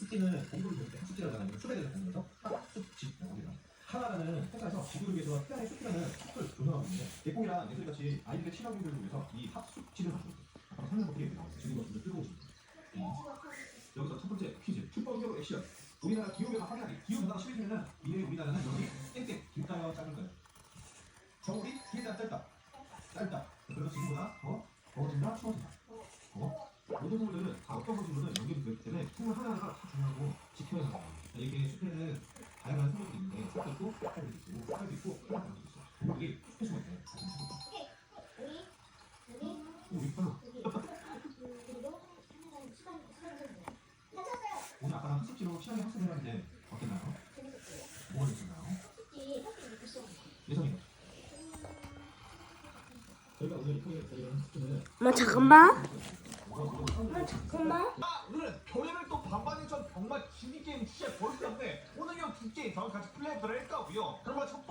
학습지는 공부를 배울 때 학습지라고 하는 수배를 공부해서 학습지라고 합니다. 하나라는 회사에서 지구를 위해서 태양의 숲이라는 숲을 조성하고 있는데 예콩이랑 예술같이 아이들의 실험 교육을 위해서 이 학습지를 만들고. 아까 설명 것들이 나와요. 지금도 좀 뜨거우십니다. 여기서 첫 번째 퀴즈 슈퍼히어로 액션 우리나라 기후변화 확인하기 기후변화가 심해지면 미래의 우리나라는 여기 땡땡 길다요 짧을까요? 겨울이 길다 짧다 짧다 그래서 지금보다 더 더워진다 추워진다 어? 모든 동물들은 다 어떤 것들은 연결이 되기 때문에 생물 하나하나가 다 지켜야 한다 이게 숲에는 다양한 생물들이 있는데 숲도 있고 숲도 있고 숲도 있고 하나도 있어 숲에 숨어 있대 오 이쁘다 오늘 아까 학습지로 시험에 학습을 해봤는데 어땠나요? 뭐가 됐었나요? 예성이 저희가 오늘 이렇게 저희가 학습지는 엄마 잠깐만. 엄마 잠깐만. 벌써 건데 오늘 이두 게임 저랑 같이 플레이를 할 거고요. 그러면 첫 번째